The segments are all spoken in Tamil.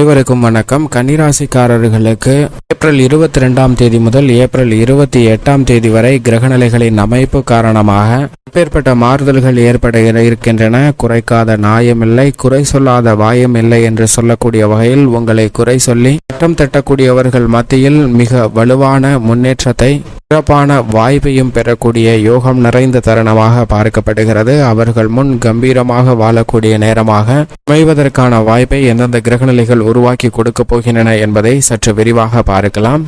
அனைவருக்கும் வணக்கம். கன்னிராசிக்காரர்களுக்கு ஏப்ரல் இருபத்தி ரெண்டாம் தேதி முதல் ஏப்ரல் இருபத்தி எட்டாம் தேதி வரை கிரகநிலைகளின் அமைப்பு காரணமாக அப்பேற்பட்ட மாறுதல்கள் ஏற்பட இருக்கின்றன. குறைக்காத நாயமில்லை குறை சொல்லாத வாயம் இல்லை என்று சொல்லக்கூடிய வகையில் உங்களை குறை சொல்லி சட்டம் தட்டக்கூடியவர்கள் மத்தியில் மிக வலுவான முன்னேற்றத்தை சிறப்பான வாய்ப்பையும் பெறக்கூடிய யோகம் நிறைந்த தருணமாக பார்க்கப்படுகிறது. அவர்கள் முன் கம்பீரமாக வாழக்கூடிய நேரமாக அமைவதற்கான வாய்ப்பை எந்தெந்த கிரகநிலைகள் உருவாக்கி கொடுக்க போகின்றன என்பதை சற்று விரிவாக பார்க்கலாம்.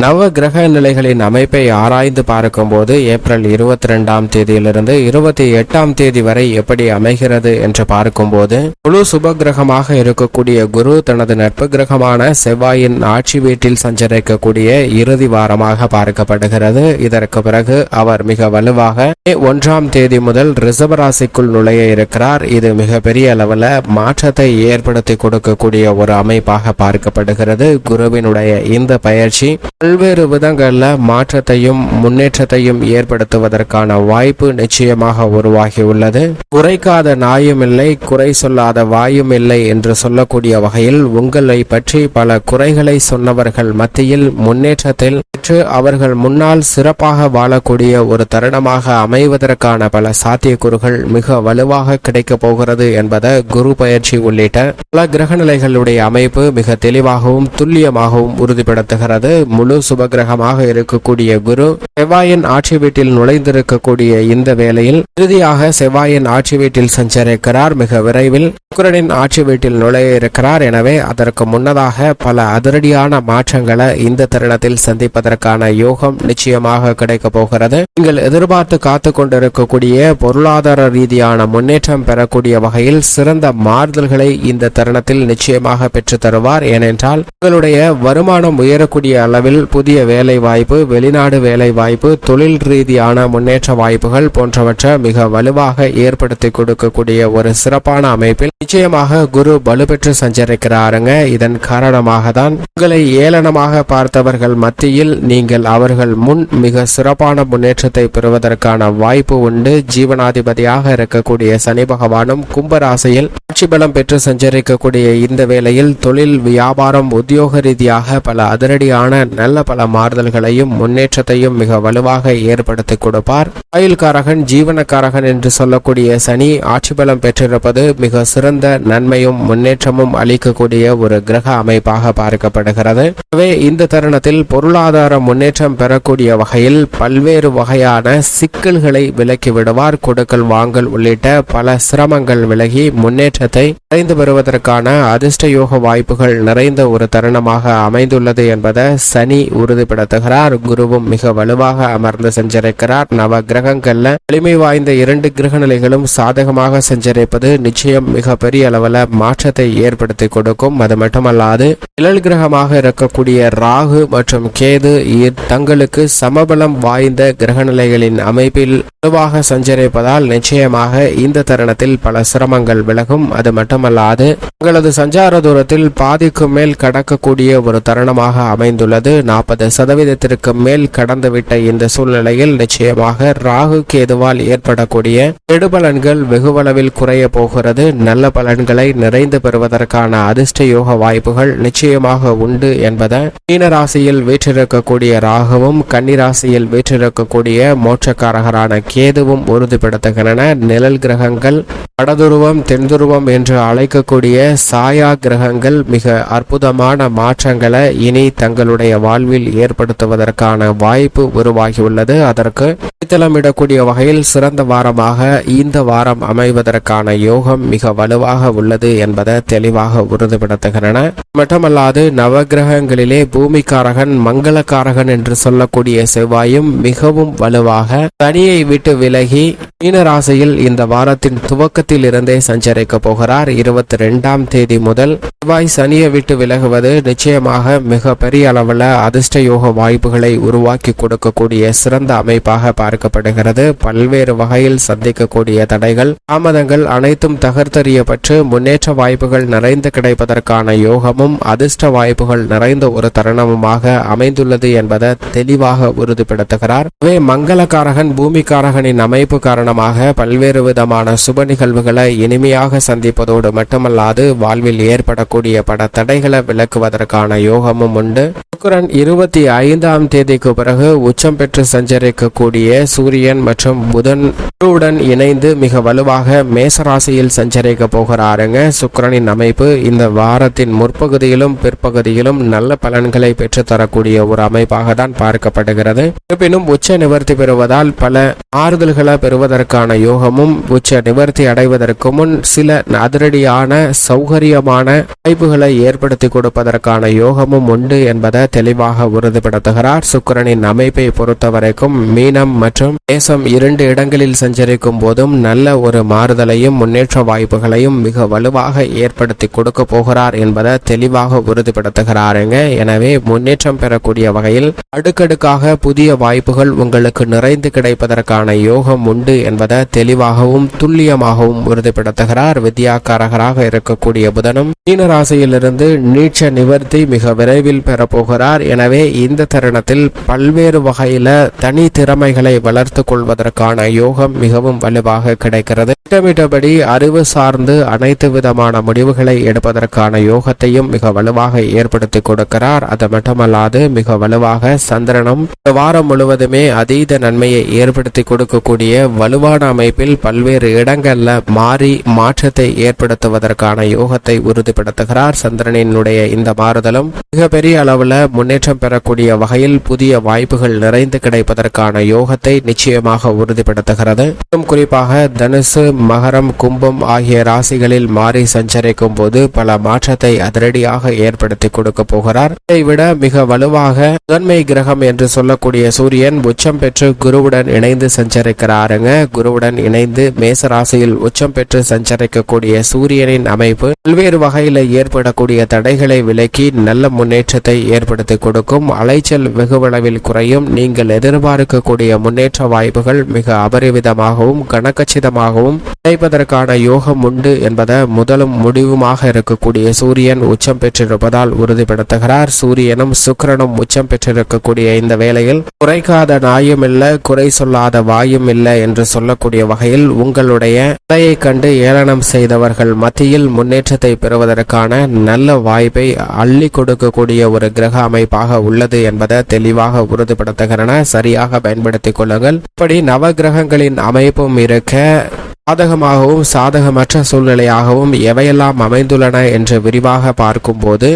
நவ கிரக நிலைகளின் அமைப்பை ஆராய்ந்து பார்க்கும்போது ஏப்ரல் இருபத்தி ரெண்டாம் தேதியிலிருந்து இருபத்தி எட்டாம் தேதி வரை எப்படி அமைகிறது என்று பார்க்கும்போது முழு சுப கிரகமாக இருக்கக்கூடிய குரு தனது நட்பு கிரகமான செவ்வாயின் ஆட்சி வீட்டில் சஞ்சரிக்கக்கூடிய இறுதி வாரமாக பார்க்கப்படுகிறது. இதற்கு பிறகு அவர் மிக வலுவாக ஒன்றாம் தேதி முதல் ரிசர்வ ராசிக்குள் நுழைய இருக்கிறார். இது மிகப்பெரிய அளவில் மாற்றத்தை ஏற்படுத்தி கொடுக்கக்கூடிய ஒரு அமைப்பாக பார்க்கப்படுகிறது. குருவினுடைய இந்த பயிற்சி பல்வேறு விதங்களில் மாற்றத்தையும் முன்னேற்றத்தையும் ஏற்படுத்துவதற்கான வாய்ப்பு நிச்சயமாக உருவாகியுள்ளது. குறைக்காத நாயும் இல்லை குறை சொல்லாத வாயும் இல்லை என்று சொல்லக்கூடிய வகையில் உங்களை பற்றி பல குறைகளை சொன்னவர்கள் மத்தியில் முன்னேற்றத்தில் பெற்று அவர்கள் முன்னால் சிறப்பாக வாழக்கூடிய ஒரு தருணமாக அமைவதற்கான பல சாத்தியக்கூறுகள் மிக வலுவாக கிடைக்கப் போகிறது என்பதை குரு பயிற்சி உள்ளிட்ட பல கிரகநிலைகளுடைய அமைப்பு மிக தெளிவாகவும் துல்லியமாகவும் உறுதிப்படுத்துகிறது. முழு சுபகிரகமாக இருக்கக்கூடிய குரு செவ்வாயின் ஆட்சி வீட்டில் நுழைந்திருக்கக்கூடிய இந்த வேளையில் இறுதியாக செவ்வாயின் ஆட்சி வீட்டில் சஞ்சரிக்கிறார். மிக விரைவில் சுக்கரனின் ஆட்சி வீட்டில் நுழைய இருக்கிறார். எனவே அதற்கு முன்னதாக பல அதிரடியான மாற்றங்களை இந்த தருணத்தில் சந்திப்பதற்கான யோகம் நிச்சயமாக கிடைக்க போகிறது. நீங்கள் எதிர்பார்த்து காத்து கொண்டிருக்கக்கூடிய பொருளாதார ரீதியான முன்னேற்றம் பெறக்கூடிய வகையில் சிறந்த மாறுதல்களை இந்த தருணத்தில் நிச்சயமாக பெற்று தருவார். ஏனென்றால் உங்களுடைய வருமானம் உயரக்கூடிய அளவில் புதிய வேலை வாய்ப்பு வெளிநாடு வேலை வாய்ப்பு தொழில் ரீதியான முன்னேற்ற வாய்ப்புகள் போன்றவற்றை மிக வலுவாக ஏற்படுத்தி கொடுக்கக்கூடிய ஒரு சிறப்பான அமைப்பில் நிச்சயமாக குரு வலுப்பெற்று சஞ்சரிக்கிறாருங்க. இதன் காரணமாக தான் உங்களை ஏளனமாக பார்த்தவர்கள் மத்தியில் நீங்கள் அவர்கள் முன் மிக சிறப்பான முன்னேற்றத்தை பெறுவதற்கான வாய்ப்பு உண்டு. ஜீவனாதிபதியாக இருக்கக்கூடிய சனி பகவானும் கும்பராசியில் ஆட்சி பலம் பெற்று சஞ்சரிக்கக்கூடிய இந்த வேளையில் தொழில் வியாபாரம் உத்தியோக ரீதியாக பல அதிரடியான நல்ல பல மாறுதல்களையும் முன்னேற்றத்தையும் மிக வலுவாக ஏற்படுத்தி கொடுப்பார். ஆயுள்காரகன் ஜீவனக்காரகன் என்று சொல்லக்கூடிய சனி ஆட்சி பலம் பெற்றிருப்பது மிக சிறந்த நன்மையும் முன்னேற்றமும் அளிக்கக்கூடிய ஒரு கிரக அமைப்பாக பார்க்கப்படுகிறது. எனவே இந்த தருணத்தில் பொருளாதார முன்னேற்றம் பெறக்கூடிய வகையில் பல்வேறு வகையான சிக்கல்களை விலக்கி விடுவார். கொடுக்கல் வாங்கல் உள்ளிட்ட பல சிரமங்கள் விலகி முன்னேற்றத்தை அடைந்து வருவதற்கான அதிர்ஷ்ட யோக வாய்ப்புகள் நிறைந்த ஒரு தருணமாக அமைந்துள்ளது என்பதை சனி உறுதிப்படுத்துகிறார் குருவும் மிக வலுவாக அமர்ந்து சென்றிருக்கிறார் நவ கிரகங்கள்ல வலிமை வாய்ந்த இரண்டு கிரக நிலைகளும் சாதகமாக சென்றிருப்பது நிச்சயம் மிக பெரிய அளவில் மாற்றத்தை ஏற்படுத்தி கொடுக்கும். அது மட்டுமல்லாது நிழல் கிரகமாக இருக்கக்கூடிய ராகு மற்றும் கேது தங்களுக்கு சமபலம் வாய்ந்த கிரகநிலைகளின் அமைப்பில் வலுவாக சஞ்சரிப்பதால் நிச்சயமாக இந்த தருணத்தில் பல சிரமங்கள் விலகும். அது மட்டுமல்லாது உங்களது சஞ்சார தூரத்தில் பாதிக்கும் மேல் கடக்கக்கூடிய ஒரு தருணமாக அமைந்துள்ளது. நாற்பது சதவீதத்திற்கு மேல் கடந்துவிட்ட இந்த சூழ்நிலையில் நிச்சயமாக ராகு கேதுவால் ஏற்படக்கூடிய கெடுபலன்கள் வெகுவளவில் குறைய போகிறது. நல்ல பலன்களை நிறைந்து பெறுவதற்கான அதிர்ஷ்ட யோக வாய்ப்புகள் நிச்சயமாக உண்டு என்பதை மீனராசியில் வீற்றிருக்கக்கூடிய ராகுவும் கன்னிராசியில் வீற்றிருக்கக்கூடிய மோட்சக்காரகரான கேதுவும் உறுதிப்படுத்துகின்றன. நிழல் கிரகங்கள் வடதுருவம் தென்துருவம் என்று அழைக்கக்கூடிய சாயா கிரகங்கள் மிக அற்புதமான மாற்றங்களை இனி தங்களுடைய வாழ்வில் ஏற்படுத்துவதற்கான வாய்ப்பு உருவாகியுள்ளது. அதற்கு அடித்தளமிடக்கூடிய வகையில் சிறந்த வாரமாக இந்த வாரம் அமைவதற்கான யோகம் மிக வலுவாக உள்ளது என்பதை தெளிவாக உறுதிப்படுத்துகின்றன. மட்டுமல்லாது நவகிரகங்களிலே பூமிக்காரகன் மங்களக்காரகன் என்று சொல்லக்கூடிய செவ்வாயும் மிகவும் வலுவாக தனியை விட்டு விலகி மீனராசியில் இந்த வாரத்தின் துவக்கத்தில் இருந்தே சஞ்சரிக்க போகிறார். இருபத்தி ரெண்டாம் தேதி முதல் செவ்வாய் சனியை விட்டு விலகுவது நிச்சயமாக மிக பெரிய அளவில் அதிர்ஷ்ட யோக வாய்ப்புகளை உருவாக்கி கொடுக்கக்கூடிய சிறந்த அமைப்பாக பார்க்கப்படுகிறது. பல்வேறு வகையில் சந்திக்கக்கூடிய தடைகள் தாமதங்கள் அனைத்தும் தகர்த்தெறியப்பட்டு முன்னேற்ற வாய்ப்புகள் நிறைந்து கிடைப்பதற்கான யோகமும் அதிர்ஷ்ட வாய்ப்புகள் நிறைந்த ஒரு தருணமுமாக அமைந்துள்ளது என்பதை தெளிவாக உறுதிப்படுத்துகிறார். இவை மங்களக்காரகன் பூமிக்காரகனின் அமைப்பு காரணமாக பல்வேறு விதமான சுப நிகழ்வுகளை இனிமையாக சந்திப்பதோடு மட்டுமல்லாது வாழ்வில் ஏற்படக்கூடிய பட தடைகளை விளக்குவதற்கான யோகமும் உண்டு. சுக்கிரன் இருபத்தி ஐந்தாம் தேதிக்கு பிறகு உச்சம் பெற்று சஞ்சரிக்கக்கூடிய சூரியன் மற்றும் புதன் குருவுடன் இணைந்து மிக வலுவாக மேசராசியில் சஞ்சரிக்க போகிறாருங்க. சுக்கிரனின் அமைப்பு இந்த வாரத்தின் முற்பகுதியிலும் பிற்பகுதியிலும் நல்ல பலன்களை பெற்று தரக்கூடிய ஒரு அமைப்பாக தான் பார்க்கப்படுகிறது. இருப்பினும் உச்ச நிவர்த்தி பெறுவதால் பல ஆறுதல்களை பெறுவதற்கான யோகமும் உச்ச நிவர்த்தி அடைவதற்கு முன் சில அதிரடியான சௌகரியமான வாய்ப்புகளை ஏற்படுத்தி கொடுப்பதற்கான யோகமும் உண்டு என்பதை தெளிவாக உறுதிப்படுத்துகிறார். சுக்கிரனின் அமைப்பை பொறுத்தவரைக்கும் மீனம் மற்றும் தேசம் இரண்டு இடங்களில் சஞ்சரிக்கும் போதும் நல்ல ஒரு மாறுதலையும் முன்னேற்ற வாய்ப்புகளையும் மிக வலுவாக ஏற்படுத்தி கொடுக்க போகிறார் என்பதை தெளிவாக உறுதிப்படுத்துகிறாருங்க எனவே முன்னேற்றம் பெறக்கூடிய வகையில் அடுக்கடுக்காக புதிய வாய்ப்புகள் உங்களுக்கு நிறைந்து கிடைப்பதற்கான யோகம் உண்டு என்பதை தெளிவாகவும் துல்லியமாகவும் உறுதிப்படுத்துகிறார். வித்யாக்காரகராக இருக்கக்கூடிய புதனும் மீனராசியிலிருந்து நீட்ச நிவர்த்தி மிக விரைவில் பெறப்போகிறார் எனவே இந்த தருணத்தில் பல்வேறு வகையில தனி திறமைகளை வளர்த்து கொள்வதற்கான யோகம் மிகவும் வலுவாக கிடைக்கிறது. திட்டமிட்டபடி அறிவு சார்ந்து அனைத்து விதமான முடிவுகளை எடுப்பதற்கான யோகத்தையும் மிக வலுவாக ஏற்படுத்தி கொடுக்கிறார். அது மட்டுமல்லாது மிக வலுவாக சந்திரனும் வாரம் முழுவதுமே அதீத நன்மையை ஏற்படுத்தி கொடுக்கக்கூடிய வலுவான அமைப்பில் பல்வேறு இடங்கள்ல மாறி மாற்றத்தை ஏற்படுத்துவதற்கான யோகத்தை உறுதிப்படுத்துகிறார் சந்திரனினுடைய இந்த மாறுதலும் மிகப்பெரிய அளவுல முன்னேற்றம் பெறக்கூடிய வகையில் புதிய வாய்ப்புகள் நிறைந்து கிடைப்பதற்கான யோகத்தை நிச்சயமாக உறுதிப்படுத்துகிறது. குறிப்பாக தனுசு மகரம் கும்பம் ஆகிய ராசிகளில் மாறி சஞ்சரிக்கும் போது பல மாற்றத்தை அதிரடியாக ஏற்படுத்தி கொடுக்க போகிறார். இதை விட மிக வலுவாக முதன்மை கிரகம் என்று சொல்லக்கூடிய சூரியன் உச்சம் பெற்று குருவுடன் இணைந்து சஞ்சரிக்கிறாருங்க. குருவுடன் இணைந்து மேச ராசியில் உச்சம் பெற்று சஞ்சரிக்கக்கூடிய சூரியனின் அமைப்பு பல்வேறு வகையில் ஏற்படக்கூடிய தடைகளை விலக்கி நல்ல முன்னேற்றத்தை ஏற்படுத்த கொடுக்கும். அலைச்சல் வெகுவளவில் குறையும். நீங்கள் எதிர்பார்க்கக்கூடிய முன்னேற்ற வாய்ப்புகள் மிக அபரிவிதமாகவும் கனக்கச்சிதமாகவும் கிடைப்பதற்கான யோகம் உண்டு என்பதை முதலும் முடிவுமாக இருக்கக்கூடிய சூரியன் உச்சம் பெற்றிருப்பதால் உறுதிப்படுத்துகிறார். சூரியனும் சுக்கிரனும் உச்சம் பெற்றிருக்கக்கூடிய இந்த வேளையில் குறைக்காத நாயும் இல்லை குறை சொல்லாத வாயும் இல்லை என்று சொல்லக்கூடிய வகையில் உங்களுடைய நிலையை கண்டு ஏளனம் செய்தவர்கள் மத்தியில் முன்னேற்றத்தை பெறுவதற்கான நல்ல வாய்ப்பை அள்ளி கொடுக்கக்கூடிய ஒரு கிரக அமைப்பாக உள்ளது என்பதை தெளிவாக உறுதிப்படுத்துகின்றன சரியாக பயன்படுத்திக் கொள்ளுங்கள். இப்படி நவ கிரகங்களின் அமைப்பும் இருக்க சாதகமாகவும் சாதகமற்ற சூழ்நிலையாகவும் எவையெல்லாம் அமைந்துள்ளன என்று விரிவாக பார்க்கும்போது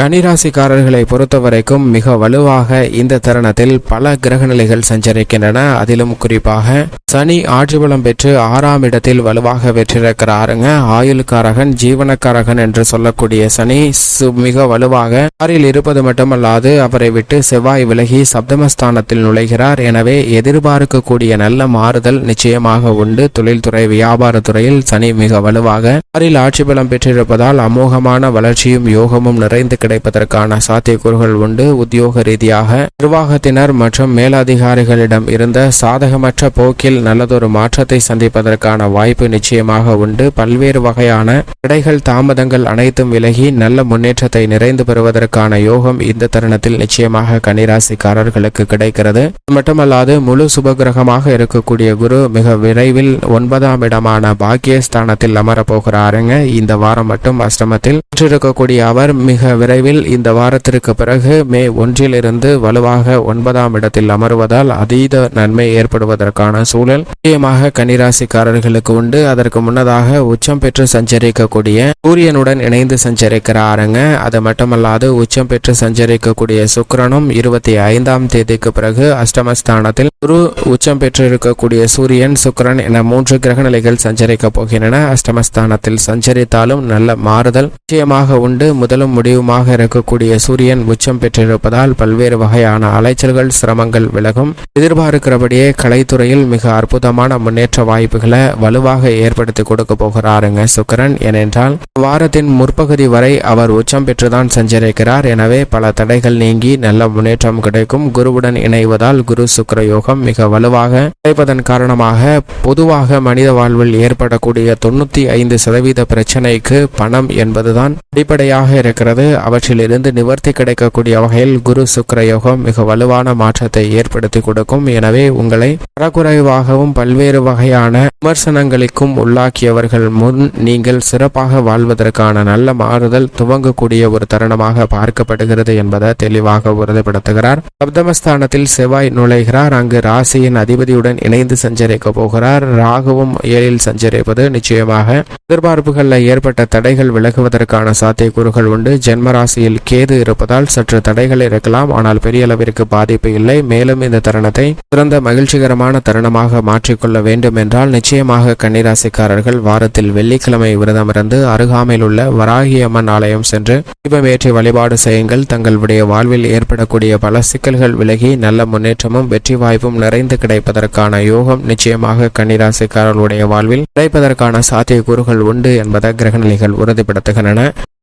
கன்னிராசிக்காரர்களை பொறுத்தவரைக்கும் மிக வலுவாக இந்த தருணத்தில் பல கிரகநிலைகள் சஞ்சரிக்கின்றன. அதிலும் குறிப்பாக சனி ஆட்சி பலம் பெற்று ஆறாம் இடத்தில் வலுவாக பெற்றிருக்கிறாருங்க ஆயுள்காரகன் ஜீவனக்காரகன் என்று சொல்லக்கூடிய சனி சு- மிக வலுவாக ஆறில் இருப்பது மட்டுமல்லாது அவரை விட்டு செவ்வாய் விலகி சப்தமஸ்தானத்தில் நுழைகிறார். எனவே எதிர்பார்க்கக்கூடிய நல்ல மாறுதல் நிச்சயமாக உண்டு. தொழில்துறை வியாபாரத்துறையில் சனி மிக வலுவாக ஆறில் ஆட்சி பலம் பெற்றிருப்பதால் அமோகமான வளர்ச்சியும் யோகமும் நிறைந்து கிடைப்பதற்கான சாத்தியக்கூறுகள் உண்டு. உத்தியோக ரீதியாக நிர்வாகத்தினர் மற்றும் மேலதிகாரிகளிடம் இருந்த சாதகமற்ற போக்கில் நல்லதொரு மாற்றத்தை சந்திப்பதற்கான வாய்ப்பு நிச்சயமாக உண்டு. பல்வேறு வகையான தடைகள் தாமதங்கள் அனைத்தும் விலகி நல்ல முன்னேற்றத்தை நிறைந்து பெறுவதற்கான யோகம் இந்த தருணத்தில் நிச்சயமாக கனிராசிக்காரர்களுக்கு கிடைக்கிறது. அது மட்டுமல்லாது முழு சுபகிரகமாக இருக்கக்கூடிய குரு மிக விரைவில் ஒன்பதாம் இடமான பாக்கியஸ்தானத்தில் அமரப்போகிறாருங்க இந்த வாரம் மட்டும் அஷ்டமத்தில் இருக்கக்கூடிய அவர் மிக விரைவில் இந்த வாரத்திற்கு பிறகு மே ஒன்றிலிருந்து வலுவாக ஒன்பதாம் இடத்தில் அமருவதால் அதீத நன்மை ஏற்படுவதற்கான சூழல் முக்கியமாக கன்னிராசிக்காரர்களுக்கு உண்டு. அதற்கு முன்னதாக உச்சம் பெற்று சஞ்சரிக்கக்கூடிய சூரியனுடன் இணைந்து சஞ்சரிக்கிறாருங்க. அது மட்டுமல்லாது உச்சம் பெற்று சஞ்சரிக்கக்கூடிய சுக்கரனும் இருபத்தி ஐந்தாம் தேதிக்கு பிறகு அஷ்டமஸ்தானத்தில் குரு உச்சம் பெற்றிருக்கக்கூடிய சூரியன் சுக்கிரன் என மூன்று கிரக நிலைகள் சஞ்சரிக்க போகின்றன. அஷ்டமஸ்தானத்தில் சஞ்சரித்தாலும் நல்ல மாறுதல் நிச்சயமாக உண்டு. முதலும் முடிவுமாக அதிபதியாக இருக்கக்கூடிய சூரியன் உச்சம் பெற்றிருப்பதால் பல்வேறு வகையான அலைச்சல்கள் சிரமங்கள் விலகும். எதிர்பார்க்கிறபடியே கலைத்துறையில் மிக அற்புதமான முன்னேற்ற வாய்ப்புகளை வலுவாக ஏற்படுத்தி கொடுக்க போகிறாருங்க சுக்கரன். ஏனென்றால் வாரத்தின் முற்பகுதி வரை அவர் உச்சம் பெற்றுதான் சஞ்சரிக்கிறார். எனவே பல தடைகள் நீங்கி நல்ல முன்னேற்றம் கிடைக்கும். குருவுடன் இணைவதால் குரு சுக்கர யோகம் மிக வலுவாக கிடைப்பதன் காரணமாக பொதுவாக மனித வாழ்வில் ஏற்படக்கூடிய தொண்ணூத்தி ஐந்து சதவீத பிரச்சனைக்கு பணம் என்பதுதான் அடிப்படையாக இருக்கிறது. அவற்றிலிருந்து நிவர்த்தி கிடைக்கக்கூடிய வகையில் குரு சுக்கர யோகம் மிக வலுவான மாற்றத்தை ஏற்படுத்தி கொடுக்கும். எனவே உங்களை தரக்குறைவாகவும் பல்வேறு வகையான விமர்சனங்களுக்கும் உள்ளாக்கியவர்கள் முன் நீங்கள் சிறப்பாக வாழ்வதற்கான நல்ல மாறுதல் துவங்கக்கூடிய ஒரு தருணமாக பார்க்கப்படுகிறது என்பதை தெளிவாக உறுதிப்படுத்துகிறார். சப்தமஸ்தானத்தில் செவ்வாய் நுழைகிறார். அங்கு ராசியின் அதிபதியுடன் இணைந்து சஞ்சரிக்க போகிறார். ராகுவும் ஏழில் சஞ்சரிப்பது நிச்சயமாக எதிர்பார்ப்புகளில் ஏற்பட்ட தடைகள் விலகுவதற்கான சாத்தியக்கூறுகள் உண்டு. ஜென்மரா ராசியில் கேது இருப்பதால் சற்று தடைகள் இருக்கலாம். ஆனால் பெரிய அளவிற்கு பாதிப்பு இல்லை. மேலும் இந்த தருணத்தை சிறந்த மகிழ்ச்சிகரமான தருணமாக மாற்றிக்கொள்ள வேண்டும் என்றால் நிச்சயமாக கன்னிராசிக்காரர்கள் வாரத்தில் வெள்ளிக்கிழமை விரதமிருந்து அருகாமையில் உள்ள வராகியம்மன் ஆலயம் சென்று தீபமேற்றி வழிபாடு செய்யுங்கள். தங்களுடைய வாழ்வில் ஏற்படக்கூடிய பல சிக்கல்கள் விலகி நல்ல முன்னேற்றமும் வெற்றி வாய்ப்பும் நிறைந்து கிடைப்பதற்கான யோகம் நிச்சயமாக கன்னிராசிக்காரர்களுடைய வாழ்வில் கிடைப்பதற்கான சாத்தியக்கூறுகள் உண்டு என்பதை கிரகநிலைகள் உறுதிப்படுத்துகின்றன.